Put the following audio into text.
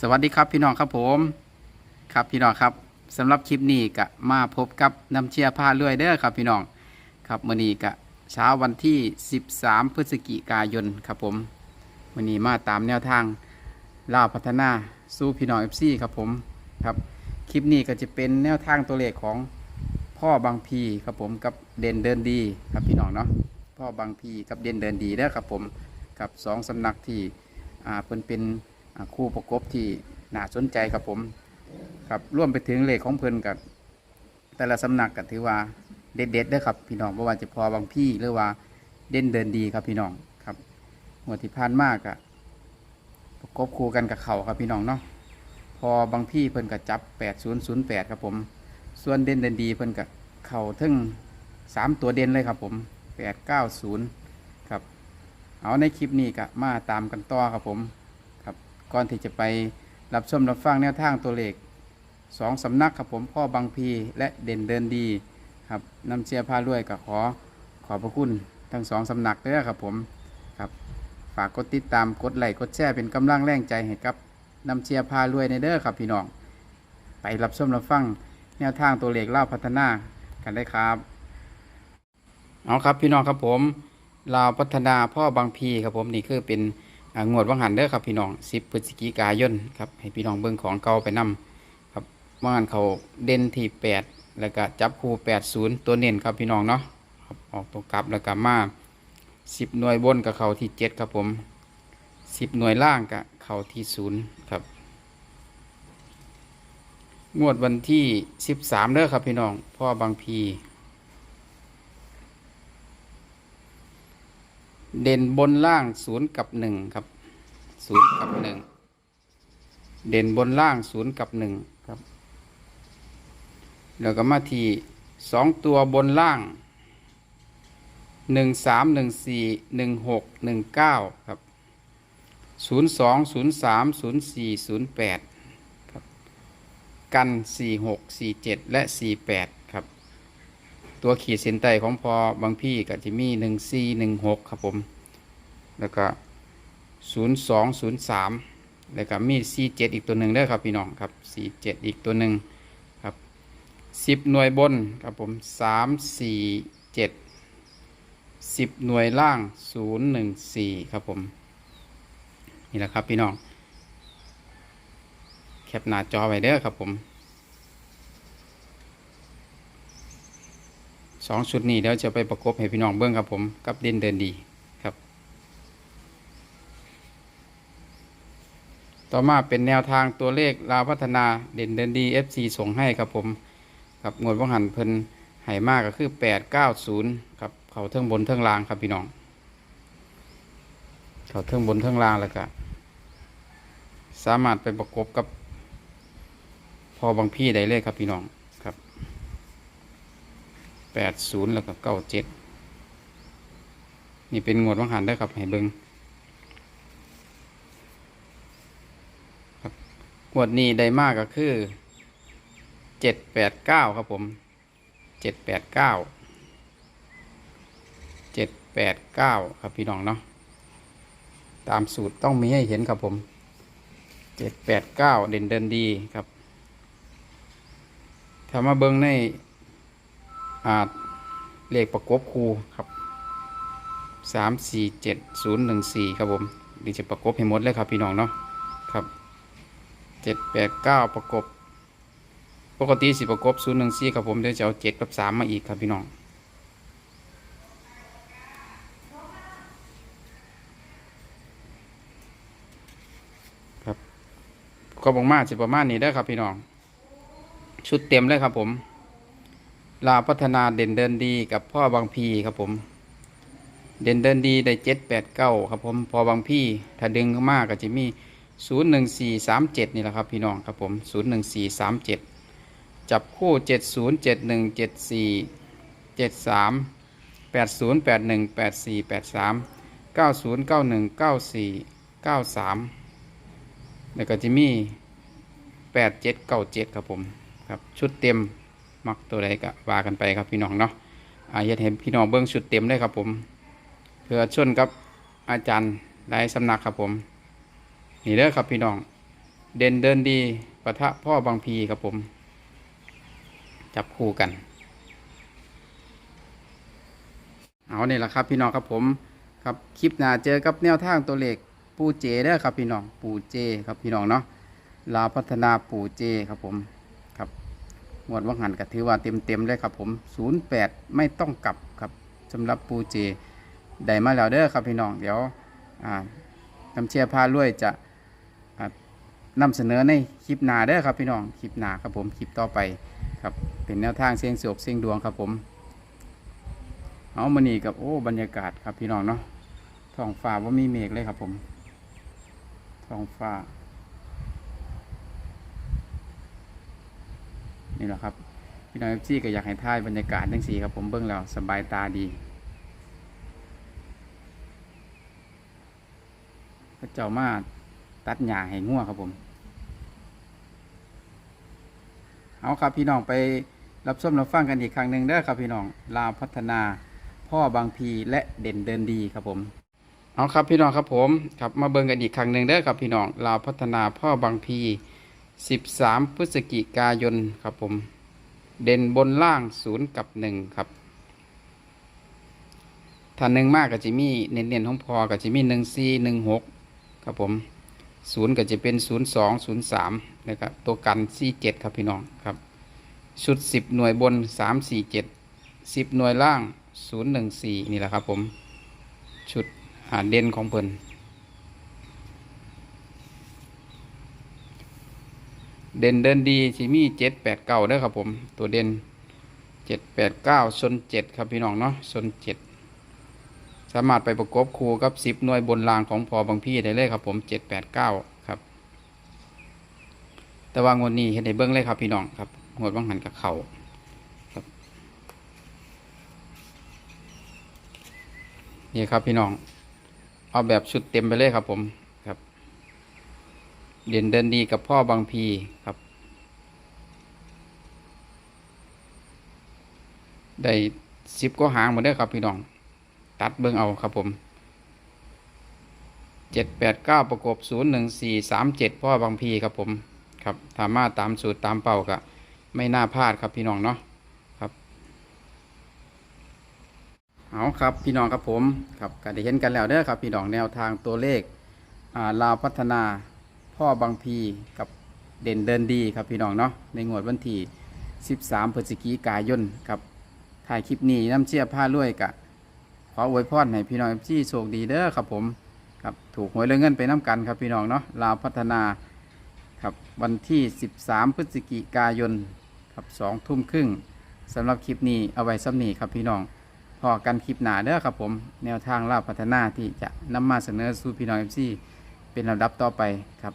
สวัสดีครับพี่น้องครับผม ครับพี่น้องครับสำหรับคลิปนี้ก็มาพบกับน้ำเชียร์พาเรื่อยเด้อครับพี่น้องครับมื้อนี้ก็เช้าวันที่ 13 พฤศจิกายนครับผมมื้อนี้มาตามแนวทางล่าวพัฒนาสู้พี่น้อง FC ครับผมครับคลิปนี้ก็จะเป็นแนวทางตัวเลขของพ่อบางพีครับผมกับเด่นเดินดีครับพี่น้องเนาะพ่อบางพีกับเด่นเดินดีเด้อครับผมกับสองสำนักที่อ่าเพิ่นเป็น คู่ประกบที่น่าสนใจครับผมครับร่วมไปถึงเลขของเพิ่นกับแต่ละสำนักก็ถือว่าเด็ดเด้อครับพี่น้องเพราะว่าจะพอบางพี่หรือว่าเด่นเดินดีครับพี่น้องครับหัวที่ผ่านมากอะประกบคู่กันกับเขาครับพี่น้องเนาะพอบางพี่เพิ่นก็จับ 8008 ครับผม ส่วนเด่นเดินดีเพิ่นก็เข่าถึงสามตัวเด่นเลยครับผม 890 ครับ เอาในคลิปนี้ก็มาตามกันต่อครับผม ก่อนที่จะไปรับชมรับฟังแนวทางตัวเลขสองสำนักครับผมพ่อบางพีและเด่นเดินดีครับนำเชียร์พาด้วยกับขอขอบพระคุณทั้งสองสำนักเด้อครับผมครับฝากกดติดตามกดไลค์กดแชร์เป็นกำลังแรงใจให้กับนำเชียร์พารวยในเด้อครับพี่น้อง ไปรับชมรับฟังแนวทางตัวเลขเล่าพัฒนากันได้ครับเอาครับพี่น้องครับผมลาวพัฒนาพ่อบางพีครับผมนี่คือเป็น งวดวังหันเด้อครับพี่น้อง10พฤศจิกายนครับให้พี่น้องเบิ่งของเก่าไปนํครับว่างหันเขาเด่นที่8แล้วก็จับคู่80ตัวเน้นครับพี่น้องเนาะครับออกตัวกลับแล้วก็มา10หน่วยบนกับเขาที่7ครับผม10หน่วยล่างกับเขาที่0ครับงวดวันที่ 13เด้อครับพี่น้องพ่อบางพี เด่นบนล่างศูนย์กับหนึ่งครับศูนย์กับหนึ่งเด่นบนล่างศูนย์กับหนึ่งครับแล้วก็มาทีสองตัวบนล่างหนึ่งสามหนึ่งสี่หนึ่งหกหนึ่งเก้าครับศูนย์สองศูนย์สามศูนย์สี่ศูนย์แปดครับกันสี่หกสี่เจ็ดและสี่แปด ตัวขีดเส้นใต้ของพอบางพี่ก็จะมีหนึ่งสี่หนึ่งหกครับผม แล้วก็ศูนย์สองศูนย์สามแล้วก็มีสี่เจ็ดอีกตัวหนึ่งเด้อครับพี่น้องครับสี่เจ็ดอีกตัวหนึ่งครับสิบหน่วยบนครับผมสามสี่เจ็ดสิบหน่วยล่างศูนย์หนึ่งสี่ครับผม นี่แหละครับพี่น้อง แคปหน้าจอไว้เด้อครับผม สองชุดนี้เดี๋ยวจะไปประกบให้พี่น้องเบิ้องครับผมกับเด่นเดินดีครับ ต่อมาเป็นแนวทางตัวเลขลาวพัฒนาเด่นเดินดี FC ส่งให้ครับผมกับงวดว่างหันเพิ่นให้มากก็คือ 890ครับเขาเทิงบนเทิงล่างครับพี่น้อง เขาเทิงบนเทิงล่างแล้วก็สามารถไปประกบกับพอบางพี่ได้เลยครับพี่น้อง แปดศูนย์แล้วก็เก้าเจ็ดนี่เป็นงวดวังหันได้ครับให้เบิงครับงวดนี้ได้มากก็คือเจ็ดแปดเก้าครับผมเจ็ดแปดเก้าเจ็ดแปดเก้าครับพี่น้องเนาะตามสูตรต้องมีให้เห็นครับผมเจ็ดแปดเก้าเด่นเดินดีครับถ้ามาเบิงใน เลขประกบคูครับสามสี่เจ็ดศูนย์หนึ่งสี่ครับผมดีจะประกบให้หมดเลยครับพี่น้องเนาะครับเจ็ดแปดเก้าประกบ ปกติสิประกบศูนย์หนึ่งสี่ครับผมเดี๋ยวจะเอาเจ็ดกับสามมาอีกครับพี่น้องครับก็บอกมาจะประมาณนี้ได้อครับพี่น้อง ชุดเต็มเลยครับผม ลาพัฒนาเด่นเดินดีกับพ่อบางพีครับผม เด่นเดินดีได้เจ็ดแปดเก้าครับผมพอบางพี่ถ้าดึงมากก็จะมีศูนย์หนึ่งสี่สามเจ็ดนี่แหละครับพี่น้องครับผมศูนย์หนึ่งสี่สามเจ็ดจับคู่เจ็ดศูนย์เจ็ดหนึ่งเจ็ดสี่เจ็ดสามแปดศูนย์แปดหนึ่งแปดสี่แปดสามเก้าศูนย์เก้าหนึ่งเก้าสี่เก้าสามแล้วก็จะมีแปดเจ็ดเก้าเจ็ดครับผมครับชุดเต็ม มักตัวใดก็ว่ากันไปครับพี่น้องเนาะอาเฮ็ดเห็นพี่น้องเบิ้องชุดเต็มเลยครับผมเพื่อชนกับอาจารย์หลายสำนักครับผม นี่เด้อครับพี่น้อง เด่นเดินดีปะทะพ่อบางพีครับผม จับคู่กัน เอาเนี่ยแหละครับพี่น้องครับผมครับคลิปหน้าเจอกับแนวทางตัวเลขปู่เจเด้อครับพี่น้องปู่เจครับพี่น้องเนาะลาพัฒนาปู่เจครับผม งวดว่างหันก็ถือว่าเต็มเต็มๆเลยครับผม 08 ไม่ต้องกลับครับสำหรับปูเจได้มาแล้วเด้อครับพี่น้องเดี๋ยวอ่าน้ำเชียร์พารวยจะอ่านำเสนอในคลิปหน้าเด้อครับพี่น้องคลิปหน้าครับผมคลิปต่อไปครับเป็นแนวทางเสียงโศกเสียงดวงครับผมเอามานี่กับโอ้บรรยากาศครับพี่น้องเนาะท้องฟ้าว่ามีเมฆเลยครับผมท้องฟ้า นี่แหละครับพี่น้องเอฟซีก็อยากให้ถ่ายบรรยากาศทั้งสี่ครับผมเบื้องแล้วสบายตาดีพระเจ้ามาตัดหญ้าให้ง่วครับผม เอาครับพี่น้องไปรับชมรับฟังกันอีกครั้งหนึ่งเด้อครับพี่น้องลาวพัฒนาพ่อบางพีและเด่นเดินดีครับผม เอาครับพี่น้องครับผมครับมาเบิ่งกันอีกครั้งหนึ่งเด้อครับพี่น้องลาวพัฒนาพ่อบางพี 13 พฤศจิกายนครับผม เด่นบนล่างศูนย์กับหนึ่งครับถ้าหนึ่งมากก็จะมีเน้นๆของพอก็จะมีหนึ่งสี่หนึ่งหกครับผมศูนย์ก็จะเป็นศูนย์สองศูนย์สามนะครับตัวกันสี่เจ็ดครับพี่น้องครับชุดสิบหน่วยบนสามสี่เจ็ดสิบหน่วยล่างศูนย์หนึ่งสี่นี่แหละครับผม ชุดหาเด่นของเพิ่น เด่นเดินดีสิมีเจ็ดแปดเก้าเด้อครับผม ตัวเด่นเจ็ดแปดเก้าชนเจ็ดครับพี่น้องเนาะชนเจ็ดสามารถไปประกบคู่กับสิบหน่วยบนรางของพอบางพี่ได้เลยครับผมเจ็ดแปดเก้าครับ แต่ว่างวดนี้เห็นในเบื้องเลยครับพี่น้องครับงวดบางหันกับเขาครับนี่ครับพี่น้อง เอาแบบชุดเต็มไปเลยครับผม เด่นเดินดีกับพ่อบางพีครับ ได้สิบก็หางหมดเด้อครับพี่น้อง ตัดเบิ้งเอาครับผมเจ็ดแปดเก้าประกบศูนย์หนึ่งสี่สามเจ็ดพ่อบางพีครับผมครับถามาตามสูตรตามเป่าก็ไม่น่าพลาดครับพี่น้องเนาะครับเอาครับพี่น้องครับผมครับก็ได้เห็นกันแล้วเด้อครับพี่น้องแนวทางตัวเลขลาวพัฒนา พ่อบางพีกับเด่นเดินดีครับพี่น้องเนาะในงวดวันที่ 13พฤศจิกายนครับถ่ายคลิปนี้น้ำเชี่ยผ้าลวยกะขออวยพรให้พี่น้องที่โชคดีเด้อครับผมครับถูกหวยเรื่อเงินไปน้ำกันครับพี่น้องเนาะลาวพัฒนาครับวันที่ 13 พฤศจิกายนครับสองทุ่มครึ่งสำหรับคลิปนี้เอาไว้ซ้ำนี้ครับพี่น้องพอกันคลิปหนาเด้อครับผมแนวทางล่าพัฒนาที่จะนำมาเสนอสู่พี่น้องเอฟซีเป็นลำดับต่อไปครับ